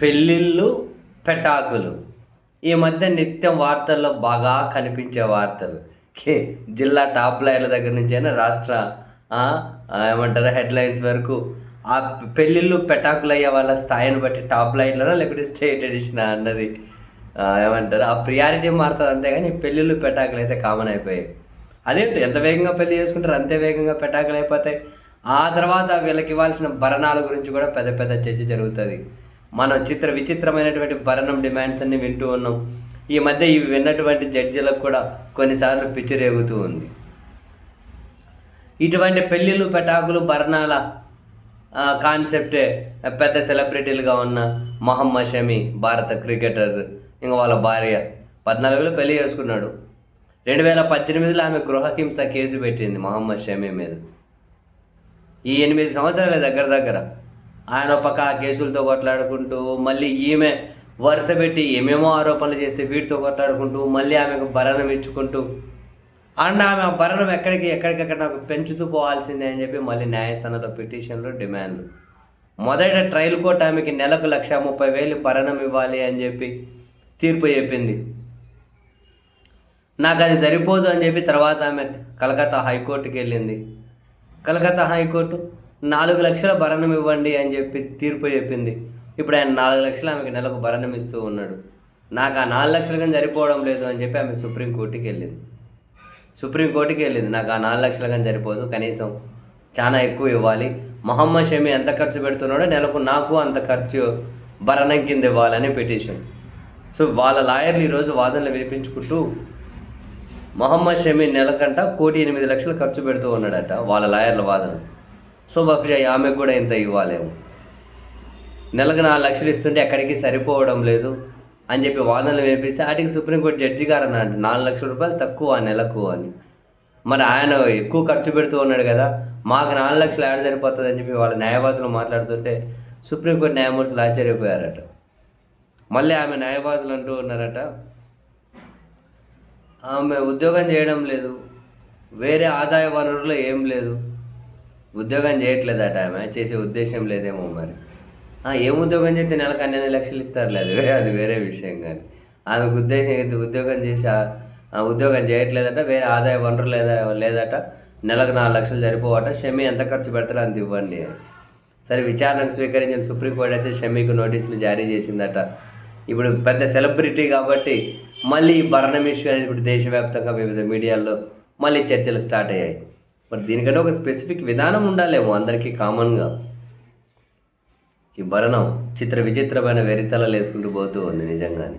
పెళ్ళిళ్ళు పెటాకులు. ఈ మధ్య నిత్యం వార్తల్లో బాగా కనిపించే వార్తలు. కే జిల్లా టాప్ లైన్ల దగ్గర నుంచి అయినా రాష్ట్ర ఏమంటారు హెడ్లైన్స్ వరకు ఆ పెళ్ళిళ్ళు పెటాకులు అయ్యే వాళ్ళ స్థాయిని బట్టి టాప్ లైన్లోనా లేకపోతే స్టేట్ ఎడిషన్ అన్నది ఏమంటారు ఆ ప్రియారిటీ మారుతుంది అంతేగాని పెళ్ళిళ్ళు పెటాకులు అయితే కామన్ అయిపోయాయి. అదేంటి ఎంత వేగంగా పెళ్ళి చేసుకుంటారు అంతే వేగంగా పెటాకులు అయిపోతాయి. ఆ తర్వాత వీళ్ళకి ఇవ్వాల్సిన భరణాల గురించి కూడా పెద్ద పెద్ద చర్చ జరుగుతుంది. మనం చిత్ర విచిత్రమైనటువంటి భరణం డిమాండ్స్ అన్ని వింటూ ఉన్నాం. ఈ మధ్య ఇవి విన్నటువంటి జడ్జిలకు కూడా కొన్నిసార్లు పిచ్చి రేగుతూ ఉంది. ఇటువంటి పెళ్ళిళ్ళు పెటాకులు భరణాల కాన్సెప్టే పెద్ద సెలబ్రిటీలుగా ఉన్న మొహమ్మద్ షమి భారత క్రికెటర్ ఇంకా వాళ్ళ భార్య పద్నాలుగులో పెళ్ళి చేసుకున్నాడు. రెండు వేల పద్దెనిమిదిలో ఆమె గృహహింస కేసు పెట్టింది మొహమ్మద్ షమీ మీద. ఈ ఎనిమిది సంవత్సరాల దగ్గర దగ్గర ఆయన పక్క కేసులతో కొట్లాడుకుంటూ మళ్ళీ ఈమె వరుస పెట్టి ఏమేమో ఆరోపణలు చేస్తే వీటితో కొట్లాడుకుంటూ మళ్ళీ ఆమెకు భరణం ఇచ్చుకుంటూ అండ్ ఆమె ఆ భరణం ఎక్కడికి ఎక్కడికక్కడ నాకు పెంచుతూ పోవాల్సిందే అని చెప్పి మళ్ళీ న్యాయస్థానంలో పిటిషన్లు డిమాండ్లు. మొదట ట్రయల్ కోర్టు ఆమెకి నెలకు లక్ష ముప్పై వేలు భరణం ఇవ్వాలి అని చెప్పి తీర్పు చెప్పింది. నాకు అది సరిపోదు అని చెప్పి తర్వాత ఆమె కలకత్తా హైకోర్టుకి వెళ్ళింది కలకత్తా హైకోర్టు నాలుగు లక్షల భరణం ఇవ్వండి అని చెప్పి తీర్పు చెప్పింది. ఇప్పుడు ఆయన నాలుగు లక్షలు ఆమెకి నెలకు భరణం ఇస్తూ ఉన్నాడు. నాకు ఆ నాలుగు లక్షలు కానీ సరిపోవడం లేదు అని చెప్పి ఆమె సుప్రీంకోర్టుకి వెళ్ళింది. సుప్రీంకోర్టుకి వెళ్ళింది. నాకు ఆ నాలుగు లక్షలు కానీ సరిపోదు. కనీసం చాలా ఎక్కువ ఇవ్వాలి. మొహమ్మద్ షమి ఎంత ఖర్చు పెడుతున్నాడో నెలకు నాకు అంత ఖర్చు భరణం కింద ఇవ్వాలని పిటిషన్. సో వాళ్ళ లాయర్లు ఈరోజు వాదనలు వినిపించుకుంటూ మొహమ్మద్ షమీ నెలకంట కోటి ఎనిమిది లక్షలు ఖర్చు పెడుతూ ఉన్నాడట వాళ్ళ లాయర్ల వాదన. సో బహుశా ఆమెకు కూడా ఇంత ఇవ్వలేము నెలకు నాలుగు లక్షలు ఇస్తుంటే ఎక్కడికి సరిపోవడం లేదు అని చెప్పి వాదనలు వినిపిస్తే వాటికి సుప్రీంకోర్టు జడ్జి గారు అన్నాడు నాలుగు లక్షల రూపాయలు తక్కువ ఆ నెలకు అని. మరి ఆయన ఎక్కువ ఖర్చు పెడుతూ ఉన్నాడు కదా మాకు నాలుగు లక్షలు ఏడ సరిపోతుంది అని చెప్పి వాళ్ళ న్యాయవాదులు మాట్లాడుతుంటే సుప్రీంకోర్టు న్యాయమూర్తులు ఆశ్చర్యపోయారట. మళ్ళీ ఆమె న్యాయవాదులు అంటూ ఉన్నారట ఆమె ఉద్యోగం చేయడం లేదు వేరే ఆదాయ వనరులు ఏం లేదు ఉద్యోగం చేయట్లేదట ఆమె చేసే ఉద్దేశం లేదేమో మరి. ఏం ఉద్యోగం చేస్తే నెలకు అన్ని లక్షలు ఇస్తారు లేదు అది వేరే విషయం కానీ. ఆమెకు ఉద్దేశం అయితే ఉద్యోగం చేసి ఆ- ఉద్యోగం చేయట్లేదట వేరే ఆదాయ వనరు లేదా లేదట నెలకు నాలుగు లక్షలు సరిపోవట షమి ఎంత ఖర్చు పెడతారో అంత ఇవ్వండి. సరే విచారణకు స్వీకరించిన సుప్రీంకోర్టు అయితే షమీకు నోటీసులు జారీ చేసిందట. ఇప్పుడు పెద్ద సెలబ్రిటీ కాబట్టి మళ్ళీ భరణం ఇష్యూ అనేది ఇప్పుడు దేశవ్యాప్తంగా వివిధ మీడియాల్లో మళ్ళీ చర్చలు స్టార్ట్ అయ్యాయి. మరి దీనికంటే ఒక స్పెసిఫిక్ విధానం ఉండాలేమో అందరికీ కామన్గా ఈ భరణం చిత్ర విచిత్రమైన వెరితలలు వేసుకుంటూ పోతూ ఉంది నిజంగానే.